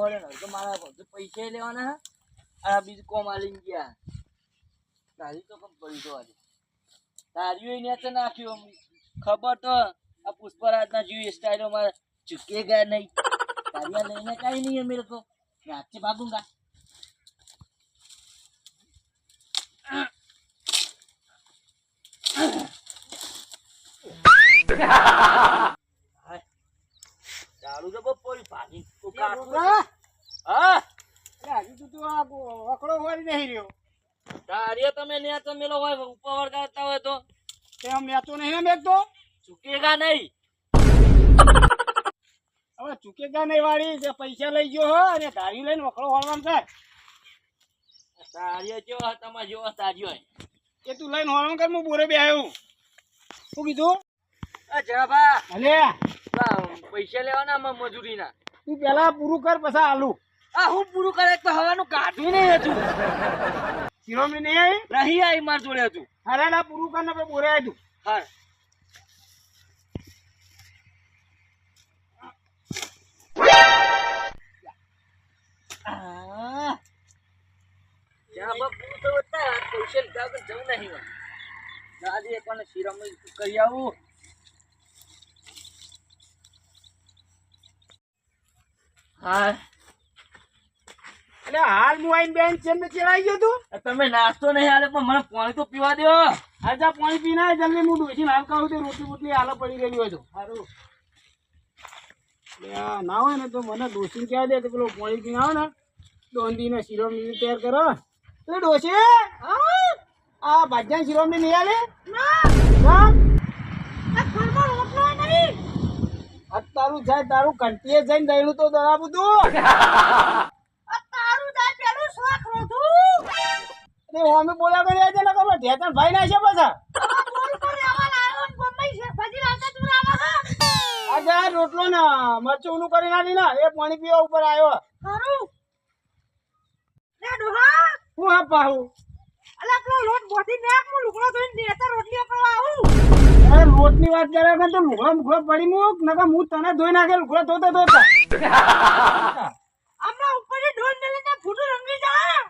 વળે ને મારા બધું પૈસા લેવાના આ બીજું કોમ આલી ગયા. તારી તો કમ પડી તો આજે તારીઓ એને તો નાખ્યો ખબર તો આ પુષ્પરાજના જેવી સ્ટાઇલો મારે ચૂકે ગયા નહીં. તારીયા લઈને કાંઈ નહીં અમે લોકો. રાતથી ભાગુંગા ચાલુ તો બપોરી ભાગી. તું કાઢું વાળી નહીં રહ્યો. તારે તમે ન્યા તો મેલો હોય ઉપર કરતા હોય તો. તે આમ નેતો નહીં ને મેઘતો ચૂકેગા નહીં. હવે ચૂકેગા નહીં વાળી જે પૈસા લઈ ગયો હો અને ધારી લઈને વકડો વાળવાનું થાય. તારીઓ જેવો તમારે જેવો તારીઓ એ તું લઈને હોળવાનું કર હું બોરે બે આવ્યો શું કીધું? અચ્છા જભા અલે પૈસા લેવાના મજૂરી મજૂરીના. તું પેલા પૂરું કર પછી આલુ. આ હું પૂરું કરે તો હવાનું કાઢ્યું નહીં હતું શિરોમણી નહીં આવી નહીં આવી માર જોડે હતું અરે ના પૂરું કર ને બોરે આવ્યું હા શિરોમણી કરી આવું. હા એટલે હાલ હું આઈને બેન છે ને ચેડાઈ ગયો તું. તમે નાસ્તો નહીં આલે પણ મને પાણી તો પીવા દો આજા પાણી પીના જલ્દી હું ડોસીને હાલ કહું તો રોટલી બોટલી હાલ પડી ગયેલી હોય તો. સારું. ના હોય ને તો મને ડોસીને કહે દે તો પેલો પાણી પીને આવે ને. ડોંદીનો શીરો મીની તૈયાર કરો. તો ડોસી આ ભાજ્યા શિરોમણી નહીં આલે ના. તારું જાય તારું કંટીએ જઈને ગયેલું તો દરાબું તું અરે હોમે બોલ્યા કરી છે ને ખબર? ઢેતણ ભાઈ ના છે પાછા. આ જા રોટલો ને મરચું નું કરી નાખી ને એ પાણી પીવા ઉપર આવ્યો હું આ પાહું? અરે લોટની વાત કરે કે તો લુગડો મુગડો પડી મૂક નકર હું તને ધોઈ નાખે લુગડો ધોતો ધોતા. તું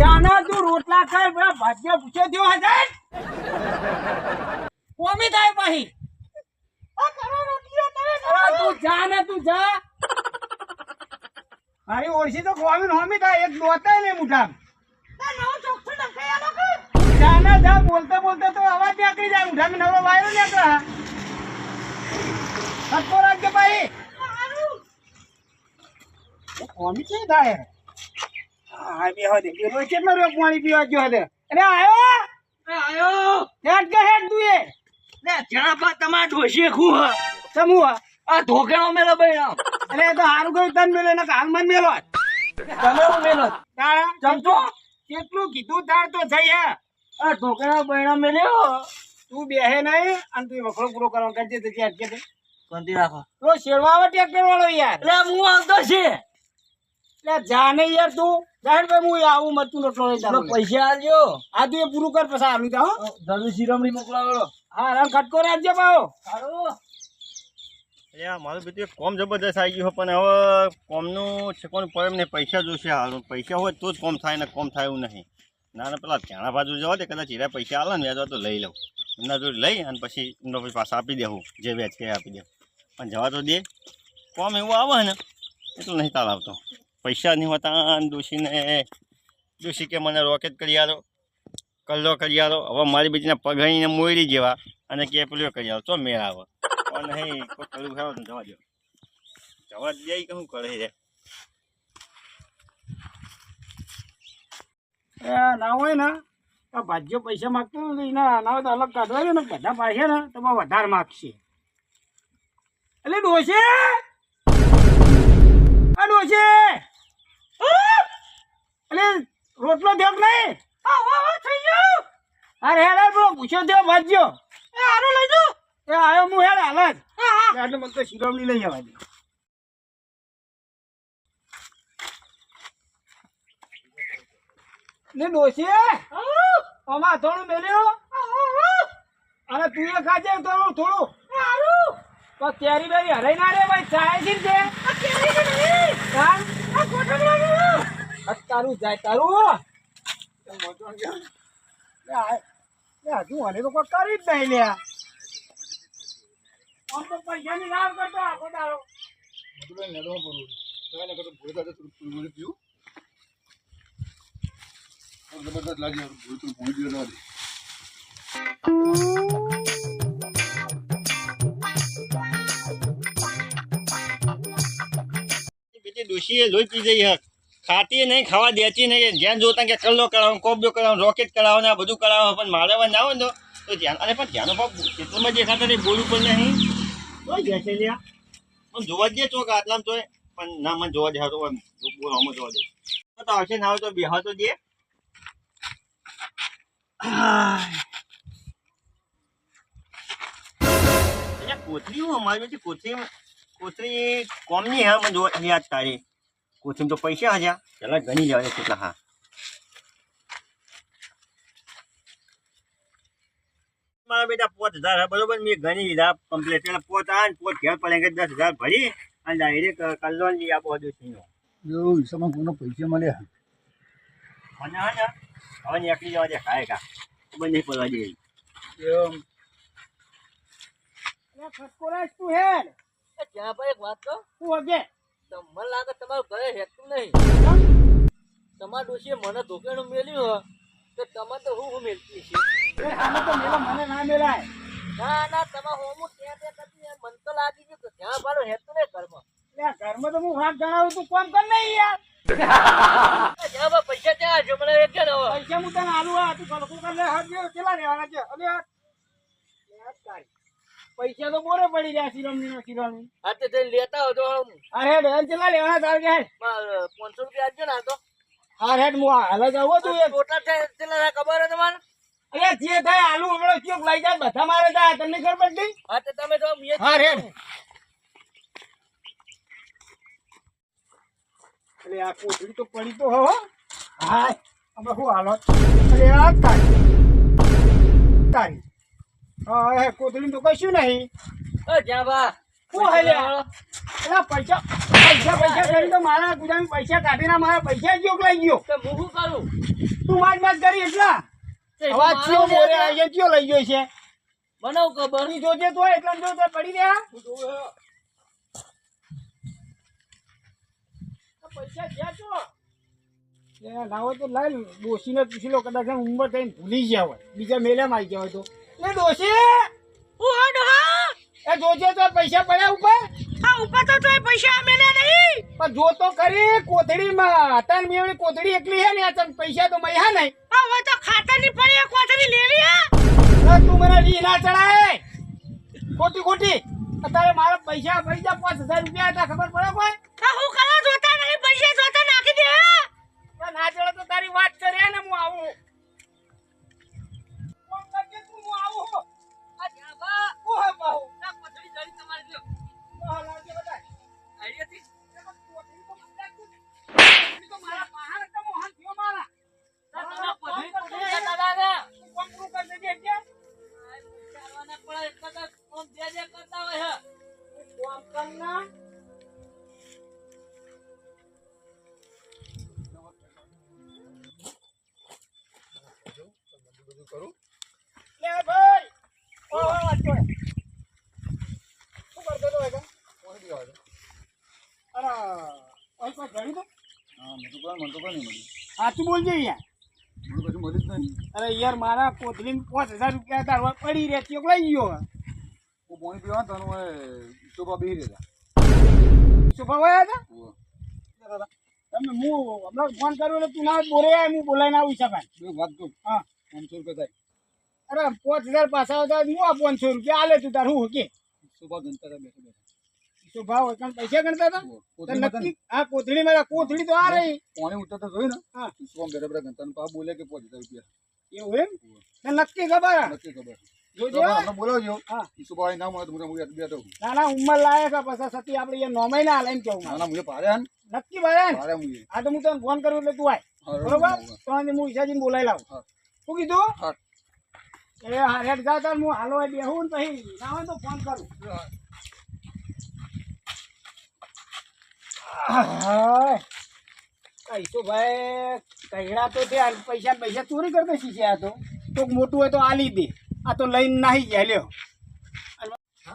જાના તું રોટલા ખાય બરા ભાગ્ય પૂછે થયો હજાર. કોમી થાય પાહી? તું જા ને તું જા. મારી ઓળસી તો ખોવી હોમી થાય એક દોતાય નહીં મુઠામ જા ને જા બોલતા બોલતા તો અવાજ નીકળી જાય મુઠામ નવરો વાયરો નીકળા. સત્તો રાખજે ભાઈ કોમી છે થાય હા બે હદે એ રોજ કેટલો રહ્યો પાણી પીવા ગયો અરે આયો? આયો. હેડ કે હેડ તું એ. ને બા તમાર ડોશી ખુ હ. સમૂહ આ ધોકેણો મેલો બૈણો અરે તો હારું તને મેલો ને હાલ મન મેલો તમે હું મેલો તારા? ચમચો કેટલું કીધું તાર તો થઈ હે. આ ધોકેણો બૈણો મેલ્યો. તું બેહે નહીં અને તું વખરો પૂરો કરવા કરજે તો ત્યાં અટકે તે રાખો. તો શેરવા આવે ટ્રેક્ટર વાળો યાર. એટલે હું આવતો છે. એટલે જા ને યાર તું. જાહેર ભાઈ હું આવું મરતું રોટલો લઈ જાઉં પૈસા આલજો આ તું એ પૂરું કર પછી આલું જા હો. ધનુ શિરોમણી મોકલાવો હા રામ ખટકો રાખજો પાહો સારું મારું બધું કોમ જબરદસ્ત આવી ગયું પણ હવે કોમનું છકોનું પડે ને પૈસા જોશે હાલ. પૈસા હોય તો જ કોમ થાય ને કોમ થાય એવું નહીં. ના ના પેલા ધ્યાના બાજુ જવા દે કદાચ હીરા પૈસા આવે ને વ્યાજ તો લઈ લઉં. એમના જોડે લઈ અને પછી એમનો પછી પાછા આપી દેવું જે વ્યાજ કે આપી દેવું. પણ જવા તો દે. કોમ એવું આવે ને એટલું નહીં તાલ આવતો. પૈસા નહીં હોતા દોશીને દોશી કે મને રોકેટ કરી આલો, કલ્લો કરી આલો. હવે મારી બીજીને પગાઈને મોયડી જેવા અને કે પેલું કરી આલો. તો મેળ આવે. નહીં, કોઈ કલું ખાવ જવા દો. જવા દે કે શું કરે છે? ના હોય ને. તો ભાજ્યો પૈસા માગતો ના ના હોય તો અલગ કાઢવા ને. બધા પાસે ને તો બહુ વધારે માગશે. એટલે ડોશે! આ ડોશે! એટલે રોટલો થયો થઈ ગયો. અરે હેડ પેલો પૂછ્યો દેવ વાંચજો એ આરો લઈ જો એ આયો હું હેડ હાલ જ. એટલે મને તો શિરોમણી લઈ આવવા દે. ને ડોસી આમાં થોડું મેલ્યો? અને તું એ ખાજે થોડું. થોડું તો કેરી બેરી હરાઈ ના રે ભાઈ ચાય છે તારું જાય તારું હજુ મને તો કોઈ કરી જ નહીં લે. આમ તો પૈસાની રાહ કરતો આખો દાડો બીજી ડોશીએ લોહી પી જઈ હક. ખાતી નહીં ખાવા દેતી નહીં. જ્યાં જોતા કે કલ્લો કરાવો કોબજો કરાવો રોકેટ કરાવો ને આ બધું કરાવો. પણ મારે હવે ના ને તો ધ્યાન અરે પણ ધ્યાનો બાપ ખેતરમાં દેખાતા નહીં બોલવું પણ નહીં. તો બેસે લ્યા. પણ જોવા દે ચોક આટલામાં તોય. પણ ના મને જોવા દે હા તો બોલ જોવા દે. તો આવશે ના હોય તો બેહા તો દે. હું અમારી બધી કોથળી કોથળી કોમની હા મને જોવા યાદ તારી. કોથળી તો પૈસા હજા પેલા ગણી લેવા કેટલા હા. મારા બેટા પોત હજાર હા બરોબર? મેં ગણી લીધા કમ્પ્લેટ એટલે પોત આ ને પોત ઘેર પડે કે દસ હજાર ભરી અને ડાયરેક્ટ કલ્લો લઈ આપો હજુ સિંહો જો હિસાબમાં કોનો પૈસા મળ્યા મને હા ને હવે નીકળી જવા દે ખાય કા ખબર નહીં પડવા દે એમ. ખસકોરાશ તું હેડ. ત્યાં પર એક વાત તો તું હગે તો મને લાગે તમારું ઘરે હેતું નહીં. તમારા ડોશીએ મને ધોકેણું મેલ્યું તો તમે તો હું હું મેલતી છે એ તો મેલા મને ના મેલાય. ના ના તમે હું ત્યાં ત્યાં કરતી યાર મને તો લાગી ગયું કે ત્યાં મારું હેતું નહીં ઘરમાં. ઘરમાં તો હું હાથ જણાવું તું કોણ કર નહીં યાર. પૈસા ત્યાં હજુ મને એક પૈસા હું તને આલુ આ તું કેટલા રહેવાના છે? આ લે તારી. પૈસા તો બોરે પડી રહ્યા સિરમની નો સિરમની હા તે લેતા હો તો આમ, અરે બેન ચલા લેવાના તાર કે માં, પાંચસો રૂપિયા આપજો ને તો. હા હેડ હું હાલ જ આવો તું એક મોટા છે ચલા ખબર હે તમારે અરે જે થાય આલુ હમણાં ક્યોક લઈ જાય બધા મારે જાય તમને ખબર પડી? હા તો તમે તો મેં હા રેડ અરે આ કોથળી તો પડી તો હો હા. હવે શું હાલત અરે આ તારી. તારી. હા કોથળી તો કશું નહીં? પૈસા પૈસા પૈસા કરી તો મારા ગુજરાત પૈસા કાઢીને મારા પૈસા જ લઈ ગયો. તો હું કરું? તું વાત વાત કરી એટલા? અવાજ ચિયો મોરે. આવીએ ચિયો લઈ ગયો છે? બનાવ ખબર? તું જોજે તો એટલા જો તો પડી રહ્યા પૈસા ગયા છો? તો લાઈ ડોશીને પૂછી લો કદાચ ઉંમર થઈને ભૂલી ગયા હોય. બીજા મેલામાં આવી ગયા હોય તો. એ ડોશી! એ જોજે તો પૈસા પડ્યા ઉપર. હા ઉપર તો તોય પૈસા મેલે નહીં. પણ જો તો ખરી કોથળીમાં તન મેવડી કોથળી એકલી હે ને આ તન પૈસા તો હે નહીં હા હવે તો ખાતાની પડી એક કોથળી લેવી હે? તું મને રી ના ચડાય ખોટી ખોટી. અત્યારે મારા પૈસા ભરી જા પાંચ હજાર રૂપિયા હતા ખબર પડે કોઈ? હા હું કરવા જોતા નહીં પૈસા જોતા નાખી દે. ના ચડે તો તારી વાત કરે ને હું આવું. તું કોમ પૂરું કરી દેજે એટલે. આ ચાલવાના પડે એટલે કોમ જે કરતા હોય હે. તું કરના બધું કરું લે ભાઈ. ઓ, વાંચો. શું કરતો હતો એકમ? અરે, ઓય કોઈ ઘડી તો? સાચું બોલજે યાર અરે યાર મારા કોથળી પાંચ હજાર રૂપિયા તારવા પડી રહે છે લઈ ગયો. શુભા વયા હતા? તમે હું હમણાં ફોન કર્યો એટલે તું ના બોલે હું બોલાઈને આવું છે હા. અરે પાંચ હજાર પાછા હતા હું આ પાંચસો રૂપિયા આલે તું તાર હું કે? શુભા હોય કારણ પૈસા ગણતા હતા? નક્કી આ કોથળી મારા કોથળી તો આ રહી. પાણી ઉતરતો જોયું ને? હા. સોમ બેઠા બેઠા ગંતન પા બોલે કે પાંચ રૂપિયા એવું એમ? ને નક્કી ખબર નક્કી ખબર. જોજો બોલાવજો. હા. ઈસુભાઈ ના મળે તો મને હું બેઠો ના ના ઉંમર લાયક આ પાછા સતી આપણે એ ના હાલે કેવું મુજે પાડે નક્કી ભાઈ પાડે મુજે આ તો હું તને ફોન કરું એટલે તું આય. બરોબર? તો હું ઈશાજીને બોલાવી લાવું. શું કીધું? એ જા તાર હું હાલો હોય બેહું ને પછી ના હોય તો ફોન કરું. કહીશું ભાઈ કૈડા તો છે પૈસા પૈસા ચોરી કરતો આ તો? કોઈક મોટું હોય તો આલી દે. આ તો લઈને નાહી ગયા લ્યો.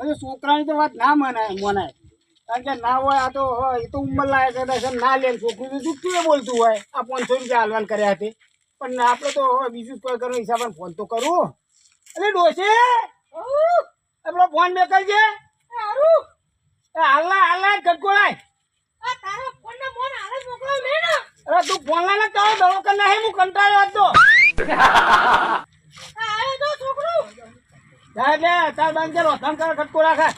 અને છોકરાની તો વાત ના મનાય મનાય. કારણ કે ના હોય આ તો એ તો ઉંમર લાયક છે ના લે છોકરી તો જુઠ્ઠું બોલતું હોય. આ પાંચસો રૂપિયા હાલવાન કર્યા હતી પણ આપણે તો હવે બીજું કોઈ કરો હિસાબે ફોન તો કરું. અરે ડોસે આપણો ફોન મેં એ હાલના હાલના ગટકોળાય આ તારા ફોનને મોન હાલે જ મોકલો અરે તું ફોન લાને તારો દડો કર નાહી હું કંટાળ્યો હતો આ આવ્યો તો છોકરો. જા લે તાર બંધ ચાલો કર ખટકો રાખે.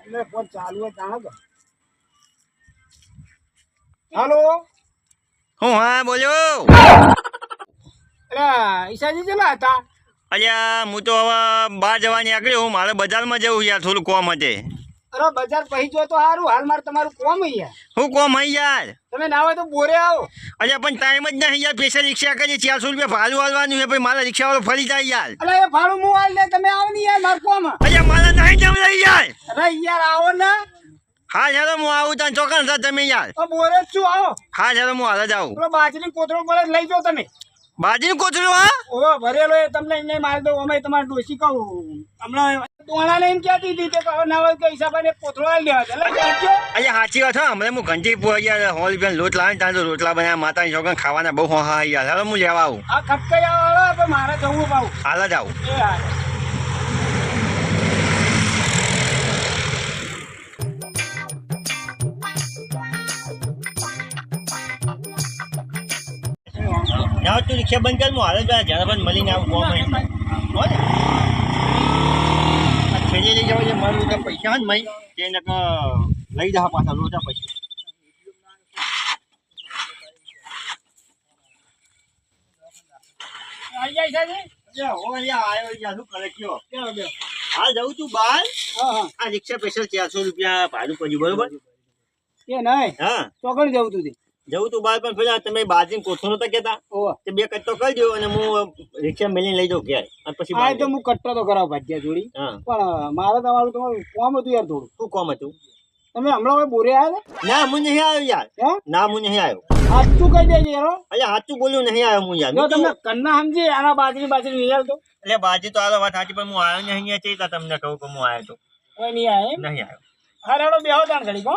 એટલે ફોન ચાલુ હે તાણ તો. હાલો? હું હા બોલ્યો એટલે ઈશાજી ચેલા હતા? અલ્યા હું તો હવે બહાર જવાની આગળ હું મારે બજારમાં જવું યાર થોડું કોમ હતે અરે બજાર પહી જો તો સારું હાલ મારે તમારું કોમ અહીંયા. હું કોમ યાર? તમે ના હોય તો બોરે આવો. અરે પણ ટાઈમ જ નહીં યાર. પૈસા રિક્ષા કરી ચારસો રૂપિયા ભાડું હાલવાનું છે. ભાઈ મારા રિક્ષાવાળો ફરી જાય યાર. અરે એ ભાડું હું હાલ લે તમે આવો ને યાર મારું કોમ. અરે મારા નહીં જમ લઈ યાર. અરે યાર આવો ને. હા ચાલો હું આવું તને. હતા તમે યાર. બોરે છું. આવો. હા ચાલો હું હાલ જ આવું. બાજરી કોથળો બોલે લઈ જાઓ તમે. બાજરીનું કોથળો હા? ઓ ભરેલો એ. તમને એને મારી દઉં. અમે તમારે ડોસી કહું. હમણાં તોણા લઈને ક્યાંથી દીધી કે ના હોય કે હિસાબે પોતળો આવી લેવા એટલે કહેજો. સાચી વાત હા. હમણાં હું ઘંટી યાર હોલ રૂપિયા લોટ લાવે ત્યાં તો રોટલા બનાવ્યા માતાની ચોકન ખાવાના બહુ હા હા યાર. હવે હું લેવા આવું. આ ખટકૈયા વાળો પણ મારે જવું પાવું હાલ જ આવું. એ તું રિક્ષા બંધ કર હું હાલ જ જરા પણ મળીને આવું અહીં. હો જવા પૈસા મય તે લઈ જા પાછા લોટા હો જવું બાર હા હા. આ રિક્ષા સ્પેશિયલ ચારસો રૂપિયા ભાડું પડ્યું બરોબર? એ નહીં. હા. ચોકડ જવું તે. જવું તું બહાર પણ પેલા તમે બાજરી કોથો નતા કેતા તે બે કટ્ટો કરજો અને હું રિક્ષા મેલી લઈ જાઉં ઘેર. અને પછી આ તો હું કટ્ટો તો કરાવ ભાગ્યા જોડી. પણ મારે તમારું તમારું કોમ હતું યાર થોડું. શું કોમ હતું? તમે હમણાં બોરે આવ્યા ના? હું નહીં આવ્યો યાર. ના હું નહીં આવ્યો. સાચું કહી દેજે યાર. અલ્યા સાચું બોલ્યું નહીં આવ્યો હું યાર. જો હું તમે કન્ના સમજી આના બાજરી બાજરી નહીં આવતો? એટલે બાજી તો આલો વાત સાચી પણ હું આવ્યો નહીં અહીંયા ચેતા તમને કહું કે હું આવ્યો તો. કોઈ નહીં આવ્યો નહીં આવ્યો. હા રેડો બેહો તાણ ઘડી કો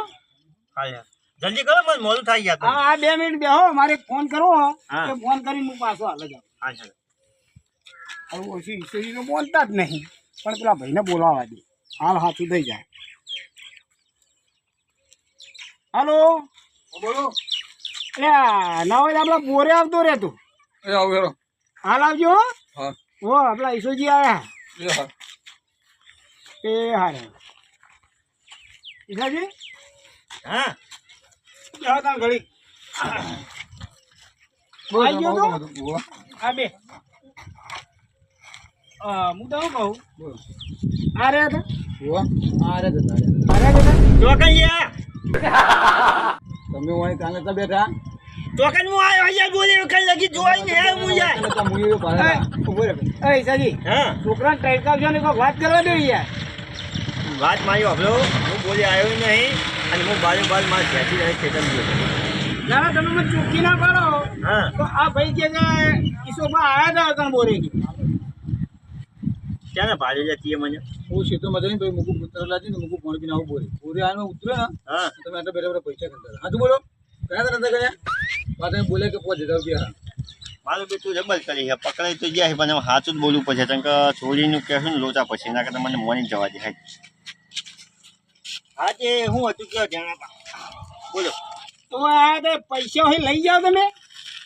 હા યાર. જલ્દી કરો મને મોડું થઈ ગયા હા આ બે મિનિટ બેહો મારે ફોન કરવો હો. ફોન કરીને હું પાછો હાલ જાઉં હા ચાલો. હવે ઓછી ઈશ્વરીને બોલતા જ નહીં પણ પેલા ભાઈને બોલાવા દે. હાલ હાથું થઈ જાય. હાલો? બોલો. એટલે ના હોય આપણા બોરે આવતો રે તું. એ આવું હેરો. હાલ આવજો હો. હા. હો આપણા ઈશ્વરજી આવ્યા. એ હા. એ હારે. ઈશ્વરજી હા. બેહો તાણ ઘડી આવી ગયો તો? હા બે. હું તો કહું? આ રહ્યા હતા? આ રહ્યા હતા આ રહ્યા હતા. યાર તમે વળી કાલે તો બેઠા? ચોકન હું આવ્યો યાર બોલે કઈ લગી જોઈ આવ્યો હું યાર તો હું. એવું ભાડે ઊભો રહે એ ઈશાજી હા. છોકરાને ટળકાવજો ને કોઈક વાત કરવા દે યાર વાત મારી હબલો હું બોલી આવ્યો નહીં. અને હું બાજુ બાજુ મારે ઘેરથી રહે ખેતર ના, તમે મને ચોખ્ખી ના પાડો. હા. તો આ ભાઈ કે ઈસોમાં આયા હતા કણ બોરે કી ક્યાં ભાડે જતી મને? હું સીધો મજા નહીં ભાઈ મૂકું પુત્ર લાજી ને મૂકું ફોન પીને આવું બોલે. બોરે આને ઉતરે ને હા. તમે આટલા બેઠા બેઠા પૈસા કરતા હા તું બોલો. કયા તને વાત એમ બોલે કે પોચ હજાર રૂપિયા મારું બેટું જબર કરી છે. પકડાઈ તો ગયા છે પણ સાચું જ બોલવું પડશે. કારણ કે છોડીનું કહેશું ને લોચા પછી. ના કરતા મને મોર્નિંગ જવા દે. હાય. હા તે હું હતું કયો જણા બોલો. તો આ તે પૈસા અહીં લઈ જાઓ તમે.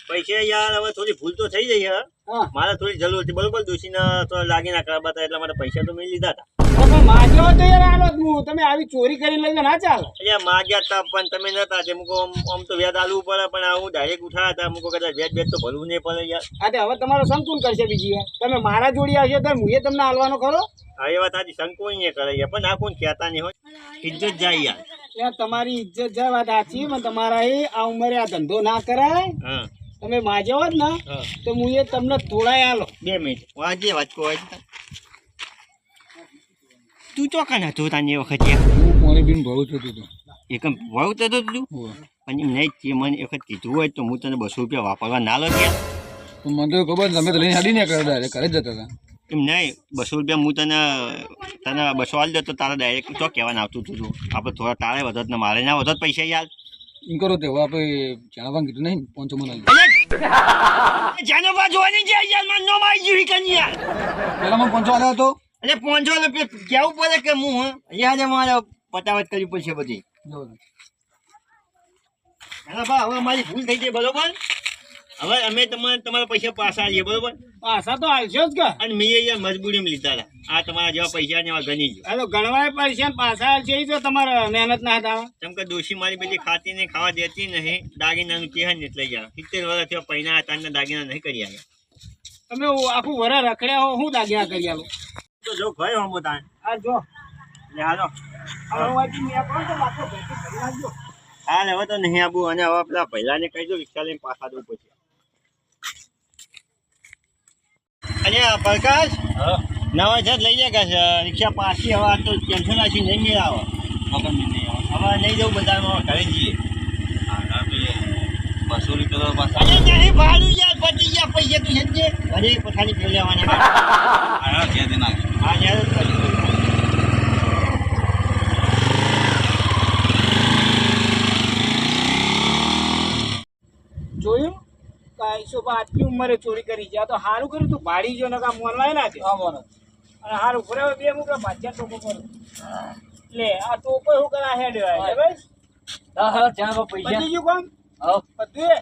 પૈસા યાર હવે થોડી ભૂલ તો થઈ જઈ છે હા. મારે થોડી જરૂર હતી. બરોબર દોશીને તો લાગી ના કરવા હતા એટલા માટે પૈસા તો મેં લીધા હતા. માજો તો યાર આલો હું. તમે આવી ચોરી કરીને લઈ ના ચાલે. એટલે માગ્યા હતા પણ તમે નતા તે મુકો આમ તો વ્યાજ આલવું પડે પણ હું ડાયરેક્ટ ઉઠાયા હતા. મુકો કદાચ વ્યાજ વ્યાજ તો ભરવું નહીં પડે યાર. હવે તમારો સંકુલ કરશે બીજી વાર. તમે મારા જોડી આવશો તો હું તમને આલવાનો ખરો? હા એ વાત અહીંયા કરે યાર પણ આ કોણ કહેતા નહીં હોય? ઇજ્જત જાય યાર. તમારી ઇજ્જત જાય વાત સાચી પણ તમારા એ આ ઉંમરે આ ધંધો ના કરાય. હા. તમે માજે હોત ને. તો હું એ તમને થોડાય આલો. બે મિનિટ. વાંચે વાત હોય તું ચોકન હતો તાની વખત હું પાણી પીને ભાવું છું તું એક ભાવ તો તો તું પણ એમ નહીં તે મને એક વખત કીધું હોય તો હું તને બસો રૂપિયા વાપરવા ના લો ત્યાં. મને તો ખબર તમે તો લઈને હાડી ને કરે ડાયરેક્ટ ઘરે જતા હતા. એમ નહીં બસો રૂપિયા હું તને તને બસો આલી જતો તો તારે ડાયરેક્ટ તો કહેવાનું આવતું હતું આપણે થોડા તારે વધત ને મારે ના વધત પૈસા યાર. એમ કરો તે આપણે જાણવા કીધું નહીં પાંચસો મને જાનો બા જોવાની છે યાર મન નો મારી જીવી કન્યા. પેલા મને પાંચસો આવ્યો હતો એટલે પહોંચો ને કેવું પડે કે હું? યાદ મારે પતાવત કરવી પડશે બધી. જો. બા હવે મારી ભૂલ થઈ ગઈ બરોબર? હવે અમે તમારે તમારા પૈસા પાછા આવીએ બરોબર? પાછા તો હાલશો જ કે. અને મેં અહીંયા મજબૂરીમાં લીધા હતા. આ તમારા જેવા પૈસા ને એવા ગણી ગયો. તો ગણવાય ને પાછા એ તો તમારે મહેનત ના હતા કેમ કે દોશી મારી બધી ખાતી ને ખાવા દેતી નહીં દાગીનાનું કહે ને યાર સિત્તેર વર્ષ થયો પૈના હતા દાગીના નહીં કરી આવ્યા તમે આખું વરા રખડ્યા હો હું દાગીના કરી તો જો ભાઈ હમ બતાય આ જો. લે તો કરી નાખજો. હાલ હવે તો નહીં આબુ અને હવે પેલા પહેલાને કહી દો રિક્ષા લઈને પાછા દઉં પછી. અને આ પ્રકાશ નવા છે લઈ જાય કે રિક્ષા પાછી હવે આ તો ટેન્શન આછી નહીં મેળ આવે. હવે નહીં જવું બજારમાં ઘરે જઈએ. બસો રૂપિયા અરે નહીં ભાડું યાર પતી ગયા પૈસા તું સમજે ઘરે પથારી ફેર હા. જોયું? કાંઈ બા આટલી ઉંમરે ચોરી કરી છે? આ તો સારું કર્યું તું ભાડી જો નકા મોનવાય ના છે અને હારું ફરે બે મુકા ભાજ્યા ટોકો કરો લે આ ટોકો શું કરા હેડ હોય બસ હા. હા ત્યાં પૈસા. પતી ગયું કામ હા. બધું?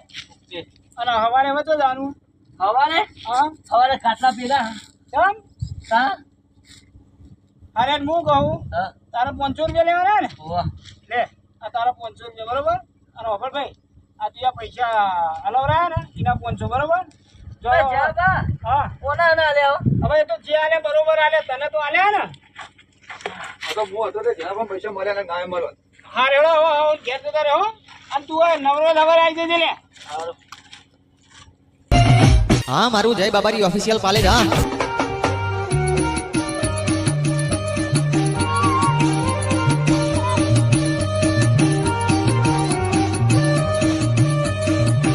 અને હવારે હવે તો જાણવું સવારે હા. સવારે ખાટલા પીધા. ચમ હા. અરે હું કહું? તારે પાંચસો રૂપિયા લેવાના ને? લે આ તારા પાંચસો રૂપિયા બરોબર? અને ઓફર ભાઈ આ તું આ પૈસા હલાવરાયા ને એના પાંચસો બરોબર? જો હા. કોના ના લે હવે એ તો જે આલે બરોબર આલે તને તો આલ્યા ને? તો હું હતો તે જરા પણ પૈસા મળ્યા ને ગાય મળવા હા રેડો હો હવે ઘેર જતા રહો. અને તું આ નવરો નવર આવી જજે લે. હા મારું જય બાબારી ઓફિશિયલ પાલેજ હા.